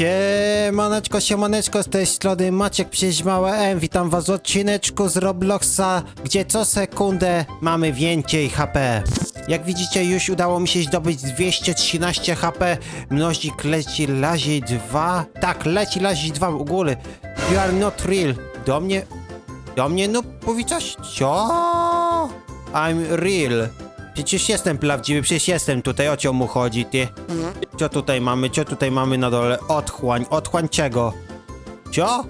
Siemaneczko, siemaneczko, z tej strony Maciek Przeźmała M. Witam was w odcineczku z Robloxa, gdzie co sekundę mamy więcej HP. Jak widzicie, już udało mi się zdobyć 213 HP. Mnożnik leci lazi 2. Tak, leci lazi 2 w ogóle. You are not real. Do mnie... Do mnie, no, coś? Co? I'm real. Przecież jestem prawdziwy, przecież jestem tutaj, o co mu chodzi, ty? Co tutaj mamy, co tutaj mamy na dole? Otchłań, otchłań czego? Co?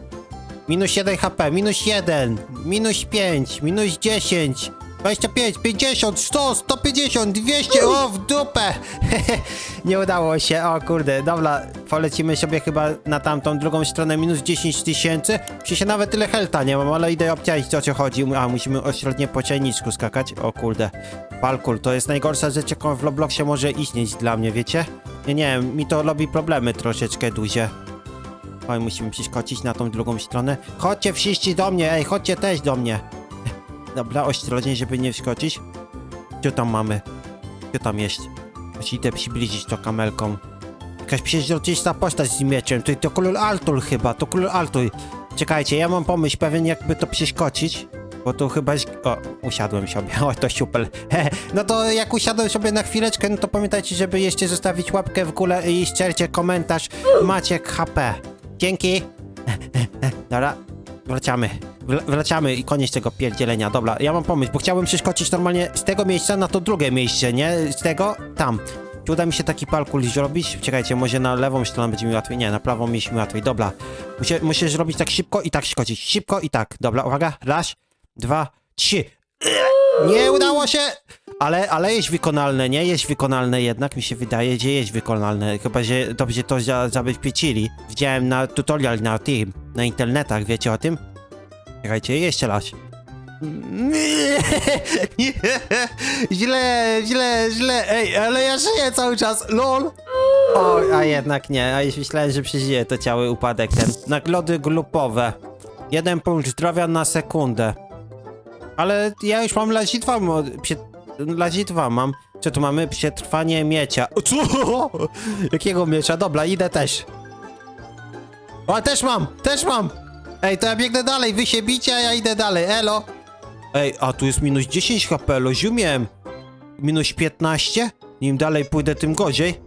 Minus 1 HP, minus 1, minus 5, minus 10, 25, 50, 100, 150, 200, o w dupę! Nie udało się, o kurde, dobra, polecimy sobie chyba na tamtą drugą stronę, minus 10 tysięcy. Przecież nawet tyle helta nie mam, ale idę obciaić o co chodzi. A, musimy ośrodnie po ciajniczku skakać, o kurde. Parkour, to jest najgorsza rzecz, jaką w Robloxie może istnieć dla mnie, wiecie? Nie, nie, mi to robi problemy troszeczkę duże. Oj, musimy przeskoczyć na tą drugą stronę. Chodźcie wszyscy do mnie, ej, chodźcie też do mnie. Dobra, ostrożnie, żeby nie wskoczyć. Co tam mamy? Co tam jest? Chodź, idę przybliżyć to kamelką. Jakaś przeźroczysta postać z mieczem. To, to król Altul chyba, to król Altul. Czekajcie, ja mam pomysł pewien, jakby to przeskoczyć. Bo tu chyba. O, usiadłem sobie. O, to super. No to jak usiadłem sobie na chwileczkę, no to pamiętajcie, żeby jeszcze zostawić łapkę w górę i ściercie komentarz Maciek HP. Dzięki. Dobra, wracamy. Wracamy i koniec tego pierdzielenia. Dobra, ja mam pomysł, bo chciałbym przeskoczyć normalnie z tego miejsca na to drugie miejsce, nie? Z tego tam. Czy uda mi się taki parkour zrobić? Czekajcie, może na lewą stronę będzie mi łatwiej. Nie, na prawą mieliśmy łatwiej. Dobra. Muszę, muszę zrobić tak szybko i tak skoczyć. Szybko i tak. Dobra, uwaga. Raz, dwa, trzy. Nie udało się! Ale, ale jest wykonalne, nie? Jest wykonalne jednak, mi się wydaje, że jest wykonalne. Chyba, że dobrze to za, zabezpieczyli. Widziałem na tutorial na tym, na internetach, wiecie o tym? Czekajcie, jeszcze raz. Nie, źle, źle, źle, ej, ale ja żyję cały czas, lol. O, a jednak nie, a już myślałem, że przeżyję to ciały upadek ten. Nagrody grupowe. Jeden punkt zdrowia na sekundę. Ale ja już mam lazitwa, lazitwa mam. Co tu mamy? Przetrwanie miecia. O, Co? Jakiego miecza? Dobra, idę też. O, też mam, też mam. Ej, to ja biegnę dalej, wy się bicie, a ja idę dalej, elo. Ej, a tu jest minus 10 HP, rozumiem. Minus 15? Nim dalej pójdę, tym gorzej.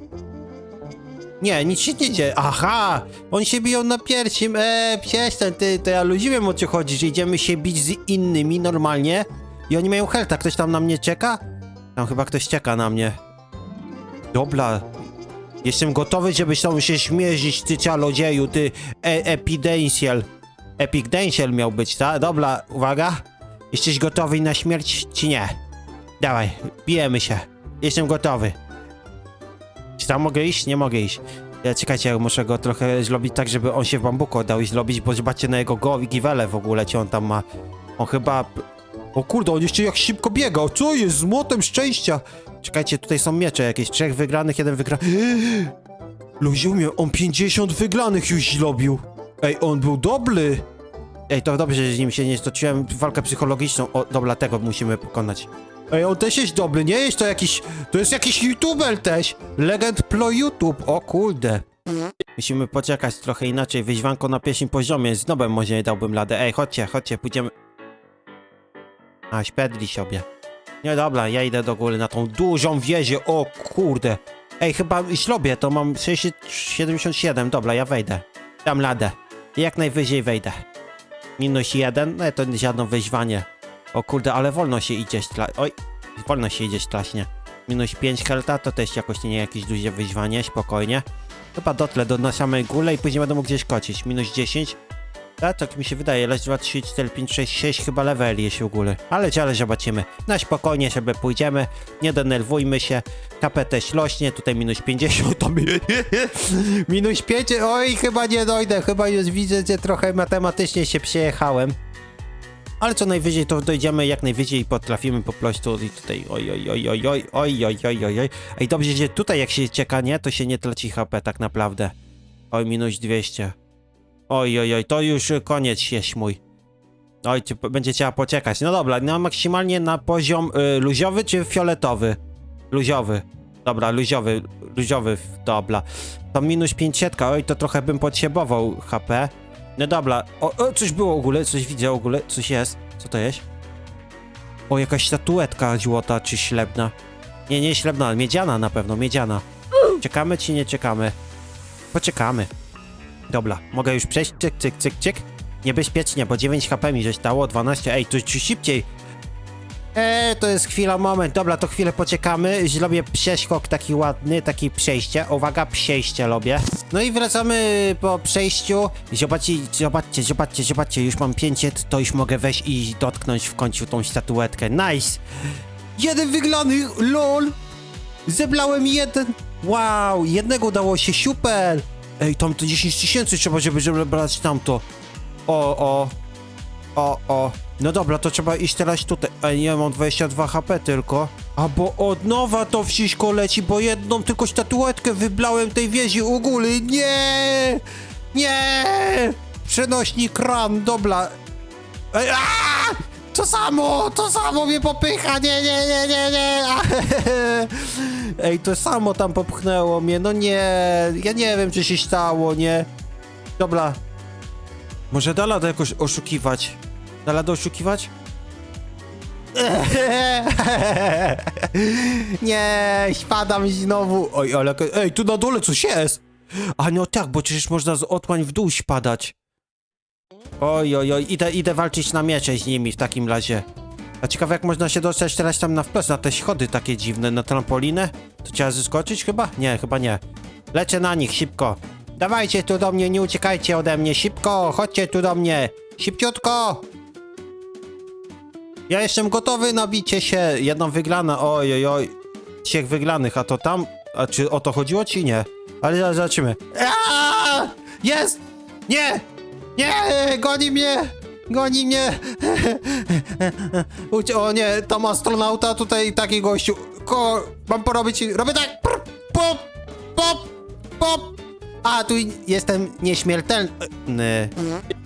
Nie, nic się nie dzieje. Aha! Oni się biją na pierwszym. Eee, przestań, ty, to ja rozumiem o co chodzi, że idziemy się bić z innymi normalnie i oni mają helta. Ktoś tam na mnie czeka? Tam chyba ktoś czeka na mnie. Dobra. Jestem gotowy, żebyś tam się śmierzyć, ty cialodzieju, ty e epidencial. Epidential miał być, tak? Dobra, uwaga. Jesteś gotowy na śmierć, czy nie? Dawaj, bijemy się. Jestem gotowy. Czy tam mogę iść? Nie mogę iść. Ja, czekajcie, ja muszę go trochę zrobić tak, żeby on się w bambuku oddał i zrobić, bo zobaczcie na jego go giwele w ogóle, co on tam ma. On chyba... O kurde, on jeszcze jak szybko biega. O, Co jest z młotem szczęścia? Czekajcie, tutaj są miecze jakieś. Trzech wygranych, jeden wygrany. Luziumie, on 50 wygranych już zrobił. Ej, on był dobry. Ej, to dobrze, że z nim się nie stoczyłem walkę psychologiczną. O, dobra, tego musimy pokonać. Ej, on też jest dobry, nie jest to jakiś... To jest jakiś youtuber też. Legend Pro YouTube, o kurde. Musimy poczekać trochę inaczej. Wyzwanko na pierwszym poziomie. Z nobem może nie dałbym radę. Ej, chodźcie, chodźcie, pójdziemy... A, śpedli sobie. Nie, dobra, ja idę do góry na tą dużą wieżę. O kurde. Ej, chyba ślubie, to mam 677. Dobra, ja wejdę. Dam radę. Jak najwyżej wejdę. Minus jeden, no to żadne wyzwanie. O kurde, ale wolno się idzie. Oj, wolno się idzie strasznie. Minus 5 helta to też jakoś nie jakieś duże wyzwanie, spokojnie. Chyba dotle do na samej górze i później będę mógł gdzieś kocić. Minus 10. Tak, tak mi się wydaje. Raz, 2, 3, 4, 5, 6, 6 chyba leveli jest u góry. Ale ale zobaczymy. Na spokojnie sobie pójdziemy. Nie denerwujmy się. KP też rośnie. Tutaj minus 50. To mi... minus 5. Oj, chyba nie dojdę. Chyba już widzę, że trochę matematycznie się przejechałem. Ale co najwyżej to dojdziemy jak najwyżej potrafimy po prostu i tutaj oj oj oj oj oj oj oj oj oj oj Ej dobrze, że tutaj jak się cieka, nie? To się nie traci HP tak naprawdę. Oj, minus 200. Oj oj oj, to już koniec jest mój. Oj, czy będzie trzeba poczekać. No dobra, no maksymalnie na poziom y, luziowy czy fioletowy? Luziowy. Dobra, luziowy, luziowy, dobra. To minus 500, oj, to trochę bym potrzebował HP. No dobra, o, o, coś było w ogóle, coś widzę w ogóle, coś jest. Co to jest? O, jakaś statuetka złota czy ślebna. Nie, nie ślebna, miedziana na pewno, miedziana. Czekamy czy nie czekamy? Poczekamy. Dobra, mogę już przejść, cyk, cyk, cyk, cyk. Niebezpiecznie, bo 9 HP mi dało, 12, ej, tu ci szybciej. Eee, to jest chwila, moment, dobra, to chwilę poczekamy, zrobię przeskok taki ładny, taki przejście, uwaga, przejście robię. No i wracamy po przejściu, zobaczcie, zobaczcie, zobaczcie, zobaczcie, już mam 500, to już mogę wejść i dotknąć w końcu tą statuetkę, nice! Jeden wyglany, lol! Zeblałem jeden! Wow, jednego udało się, super! Ej, tam to 10 tysięcy trzeba, żeby zebrać tamto. O, o, o, o. No dobra, to trzeba iść teraz tutaj. Ej, ja mam 22 HP tylko. A bo od nowa to wszystko leci, bo jedną tylko statuetkę wyblałem tej wieży u góry. Nie! Nie! Przenośnik kran, dobra. Ej, aaa! To samo, to samo mnie popycha, nie, nie, nie, nie, nie. Ej, to samo tam popchnęło mnie, no nie, ja nie wiem, co się stało, nie. Dobra. Może da radę jakoś oszukiwać? Da radę oszukiwać? Nie, spadam znowu. Oj, ale... Ej, tu na dole coś jest! A no tak, bo przecież można z otłań w dół spadać. Oj, oj, oj, idę, idę walczyć na miecze z nimi w takim razie. A ciekawe jak można się dostać teraz tam na wprost, na te schody takie dziwne, na trampolinę? To trzeba zeskoczyć chyba? Nie, chyba nie. Lecę na nich, szybko. Dawajcie tu do mnie, nie uciekajcie ode mnie, szybko, chodźcie tu do mnie. Szybciutko! Ja jestem gotowy na bicie się. Jedną wygrana, oj, oj, oj. Trzech wygranych, a to tam... A czy o to chodziło, czy nie? Ale zaraz zobaczymy. Jest! Nie! Nie! Goni mnie! Goni mnie! Ucie- O nie, tam astronauta, tutaj taki gościu. Ko mam porobić... Robię tak! Prr, Pop! Pop! Pop! A, tu jestem nieśmiertelny.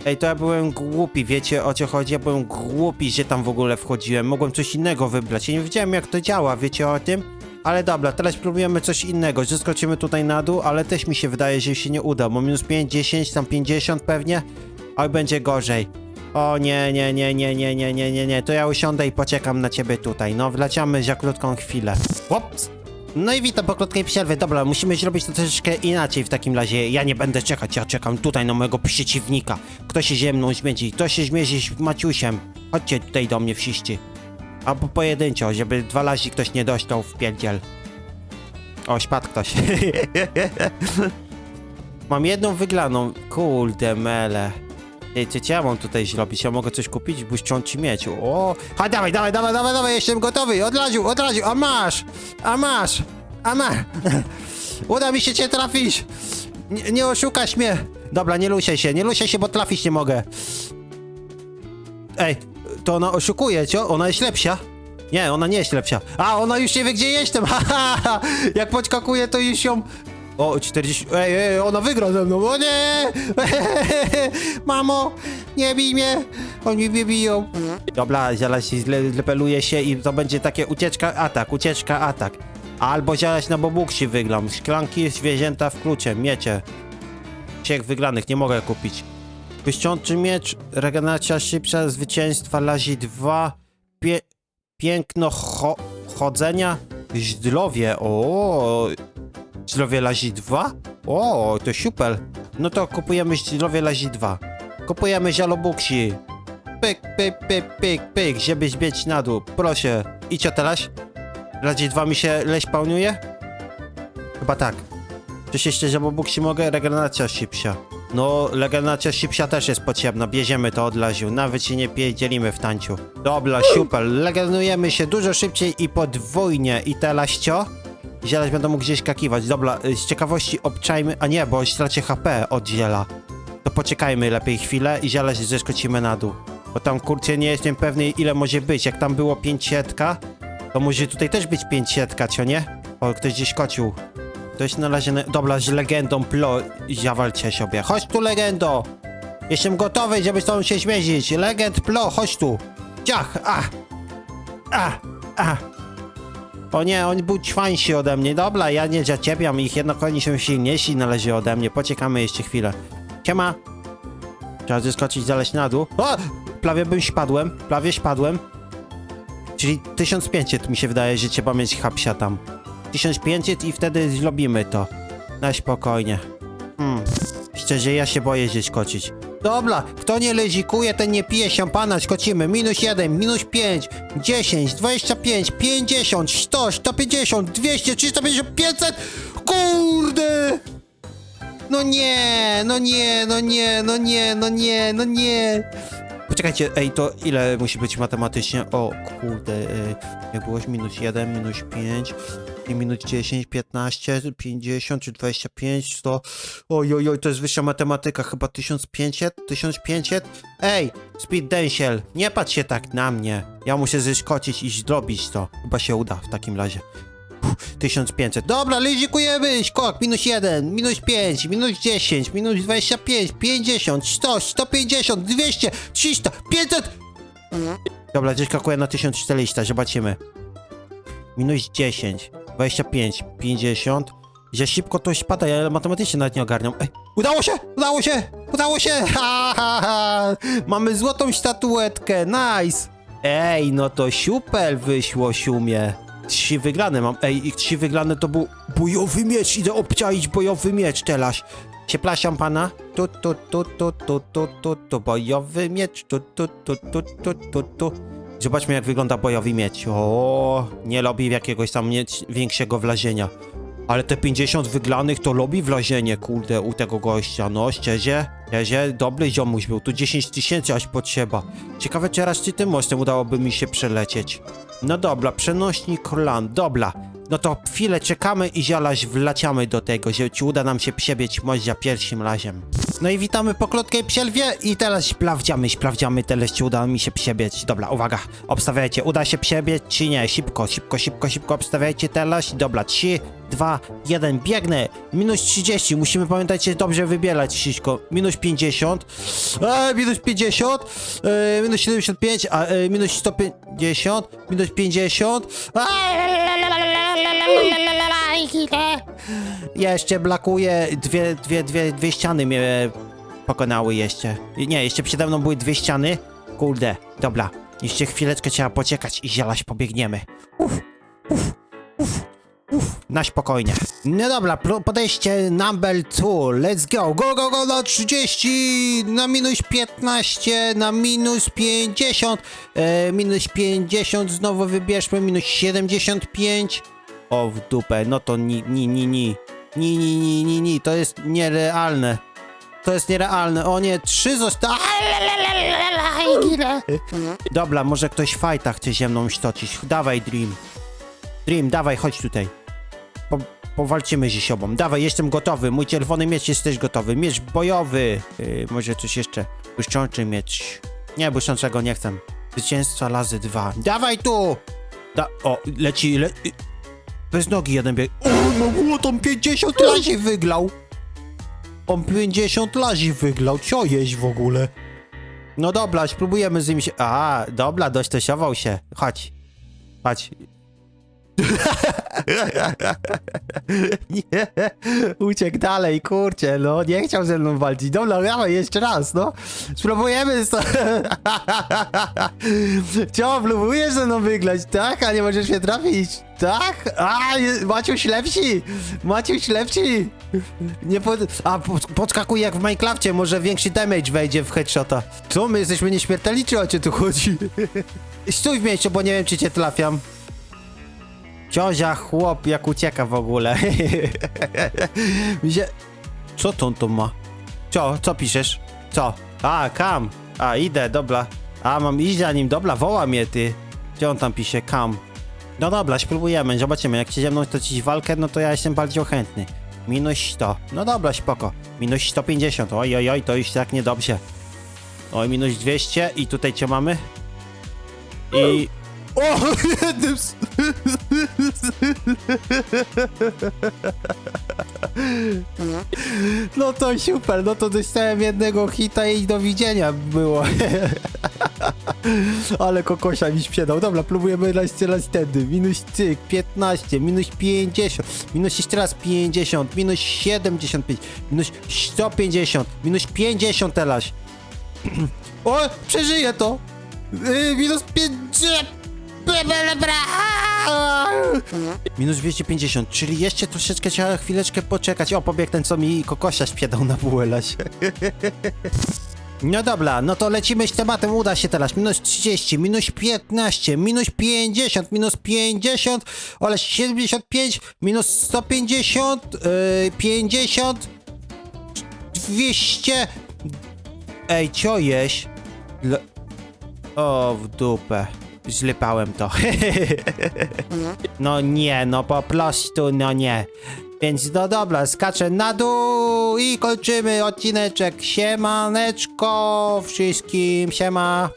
Ej, to ja byłem głupi, wiecie o co chodzi? Ja byłem głupi, że tam w ogóle wchodziłem. Mogłem coś innego wybrać. Ja nie wiedziałem jak to działa, wiecie o tym? Ale dobra, teraz próbujemy coś innego. Zeskoczymy tutaj na dół, ale też mi się wydaje, że się nie uda, bo minus 5, 10, tam 50 pewnie. Oj, będzie gorzej. O nie, nie, nie, nie, nie, nie, nie, nie, nie. To ja usiądę i poczekam na ciebie tutaj. No, wleciamy za krótką chwilę. Łops! No i witam po krótkiej przerwie. Dobra, musimy zrobić to troszeczkę inaczej w takim razie. Ja nie będę czekać, ja czekam tutaj na mojego przeciwnika. Kto się ze mną zmierzy? Kto się zmierzy z Maciusiem? Chodźcie tutaj do mnie wszyscy. Albo pojedynczo, żeby dwa razy ktoś nie dostał w pierdziel. O, spadł ktoś. Mam jedną wygraną. Kurde mele. Ej, co ja mam tutaj zrobić? Ja mogę coś kupić? Błyszczący mieć. O! Ha, dawaj, dawaj, dawaj, dawaj, dawaj, jestem gotowy. Od razu. A masz! A masz! A masz! Uda mi się cię trafić! Nie, nie mnie! Dobra, nie lusiaj się, nie lusiaj się, bo trafić nie mogę. Ej, to ona oszukuje, co? Ona jest lepsza? Nie, ona nie jest lepsza. A, ona już nie wie, gdzie jestem. Ha, ha, ha. Jak podskakuje, to już ją... O, 40... Ej, ej, ona wygra ze mną. O nie! Mamo, nie bij mnie. Oni mnie biją. Dobra, zaraz się zle- zlepeluje się i to będzie takie ucieczka, atak, ucieczka, atak. Albo zaraz na bobuksi wygram. Szklanki, zwierzęta w klucze, miecie. Trzech wygranych, nie mogę kupić. Błyszczący miecz, regeneracja szybsza, zwycięstwa, lazi 2, pie, piękno cho, chodzenia, zdrowie, o, zdrowie lazi 2? O, to super. No to kupujemy zdrowie lazi 2. Kupujemy zialobuksi. Pyk, pyk, pyk, pyk, pyk, żeby zbiec na dół. Proszę. I co teraz? Lazi 2 mi się leś pełniuje? Chyba tak. Coś jeszcze zialobuksi mogę? Regeneracja szybsza. No, regeneracja szybsza też jest potrzebna. Bierzemy to od laziu. Nawet się nie pierdzielimy w tańcu. Dobra, super. Regenerujemy się dużo szybciej i podwójnie. I teraz co? I zaraz będę mógł gdzieś kakiwać. Dobra, y, z ciekawości obczajmy... A nie, bo stracie HP od ziela. To poczekajmy lepiej chwilę i zaraz zeskocimy na dół. Bo tam, kurczę, nie jestem pewny ile może być. Jak tam było 500, to może tutaj też być 500, co nie? O, ktoś gdzieś kocił. To jest na razie... Dobra, z legendą plo... Zawalcie sobie. Chodź tu, legendo! Jestem gotowy, żeby z tobą się zmierzyć. Legend plo, chodź tu. Ciach, a! A! A! O nie, on był ćwańsi ode mnie. Dobra, ja nie zaczepiam ich, jednak oni są silniejsi należy ode mnie. Poczekamy jeszcze chwilę. Siema. Trzeba zeskoczyć, zaleźć na dół. O! Prawie bym spadłem, prawie spadłem. Czyli 1500 mi się wydaje, że trzeba mieć hapsia tam. 1500 i wtedy zrobimy to. Na spokojnie. Hmm. Szczerze, ja się boję gdzieś skoczyć. Dobra, kto nie lezikuje, ten nie pije szampana, skocimy. Minus 1, minus 5, 10, 25, 50, 100, 150, 200, 350, 500! Kurde! No nie, no nie, no nie, no nie, no nie, no nie. Poczekajcie, ej, to ile musi być matematycznie? O kurde, y, jak było minus 1, minus 5, i minus 10, 15, 50 czy 25, 100. Oj, oj, oj, to jest wyższa matematyka, chyba 1500, 1500. Ej, Speed Densiel, nie patrz się tak na mnie. Ja muszę zeskoczyć i zrobić to. Chyba się uda w takim razie. Uff, 1500. Dobra, lizikujemy! Skok, minus 1, minus 5, minus 10, minus 25, 50, 100, 150, 200, 300, 500! Dobra, gdzieś skakuję na 1400, zobaczymy. Minus 10, 25, 50. Że szybko to spada, ja matematycznie nawet nie ogarniam. Ej, udało się! Udało się! Udało się! Ha, ha, ha. Mamy złotą statuetkę, nice! Ej, no to super wyszło, siumie. Trzy wygrane mam. Ej, ich trzy wygrane to był bojowy miecz. Idę obczaić bojowy miecz teraz. Przepraszam pana. Tu, tu, tu, tu, tu, tu, tu, tu, bojowy miecz. Tu, tu, tu, tu, tu, tu, tu. Zobaczmy, jak wygląda bojowy miecz. O, nie lubi jakiegoś tam mieć większego wlazienia. Ale te 50 wygranych to lubi wlazienie, kurde, u tego gościa. No, szczerze, szczerze, dobry ziomuś był. Tu 10 tysięcy aż potrzeba. Ciekawe, czy raz czy tym mostem udałoby mi się przelecieć. No dobra, przenośnik LAN, dobra. No to chwilę czekamy i zialaś wlaciamy do tego, że ci uda nam się przebiec most za pierwszym razem. No i witamy po krótkiej przerwie i teraz sprawdziamy, sprawdziamy teraz, czy uda mi się przebiec. Dobra, uwaga, obstawiajcie, uda się przebiec czy nie? Szybko, szybko, szybko, szybko obstawiajcie teraz. Dobra, 3, 2, 1, biegnę. Minus 30, musimy pamiętajcie dobrze wybierać wszystko. Minus 50, e, minus 50, e, minus 75, a e, minus 150, minus 50. Jeszcze blakuje, dwie, dwie, dwie, dwie ściany mnie pokonały jeszcze. Nie, jeszcze przede mną były dwie ściany. Kurde, dobra. Jeszcze chwileczkę trzeba poczekać i zielaś pobiegniemy. Uff, uff. Na spokojnie. No dobra, podejście number two. Let's go. Go, go, go na 30, na minus 15, na minus 50, e, minus 50, znowu wybierzmy minus 75. O, w dupę, no to ni, ni, ni, ni. Ni, ni, ni, ni, ni, to jest nierealne. To jest nierealne. O nie, trzy zostały. Dobra, może ktoś fajta chce ze mną stoczyć. Dawaj, Dream. Dream, dawaj, chodź tutaj. Po, powalczymy się sobą. Dawaj, jestem gotowy. Mój czerwony miecz jest gotowy. Miecz bojowy. Yy, może coś jeszcze. Błyszczący miecz. Nie, błyszczącego nie chcę. Zwycięstwa razy dwa. Dawaj tu! Da o, leci, le bez nogi jeden bieg. O, no było tam 50 lazi wyglał. On 50 lazi wyglał. Co jeść w ogóle? No dobra, spróbujemy z nim się... A, dobra, dostosował się. Chodź. Chodź. nie, uciekł dalej, kurczę, no, nie chciał ze mną walczyć. Dobra, dawaj, jeszcze raz, no. Spróbujemy to. Co, próbujesz ze mną wygrać, tak? A nie możesz mnie trafić, tak? A, Maciuś lepsi! Maciuś lepsi! Nie pod... A, po- podskakuje jak w Minecrafcie, może większy damage wejdzie w headshota. Co, my jesteśmy nieśmiertelni, czy o cię tu chodzi? Stój w miejscu, bo nie wiem, czy cię trafiam. Ciozia chłop jak ucieka w ogóle. Mi się... Co to on to ma? Co? Co piszesz? Co? A, kam. A, idę, dobra. A, mam iść za nim, dobra, woła mnie ty. Gdzie on tam pisze? Kam. No dobra, spróbujemy, zobaczymy. Jak się ze mną toczyć walkę, no to ja jestem bardziej chętny. Minus 100. No dobra, spoko. Minus 150. Oj, oj, oj, to już tak niedobrze. Oj, minus 200 i tutaj co mamy? I... O, jednym z... No to super, no to dostałem jednego hita i do widzenia było. Ale kokosia mi sprzedał. Dobra, próbujemy jeszcze raz wtedy. Minus cyk, 15, minus 50, minus jeszcze raz 50, minus 75, minus 150, minus 50 teraz. o, przeżyję to. Yy, minus 50. Minus 250, czyli jeszcze troszeczkę trzeba chwileczkę poczekać. O, pobiegł ten, co mi kokosia sprzedał na WLS. No dobra, no to lecimy z tematem, uda się teraz. Minus 30, minus 15, minus 50, minus 50, ale 75, minus 150, yy, 50, 200. Ej, co? Dla... O, w dupę. Zlypałem to. no nie, no po prostu, no nie. Więc no dobra, skaczę na dół i kończymy odcineczek. Siemaneczko wszystkim, siema.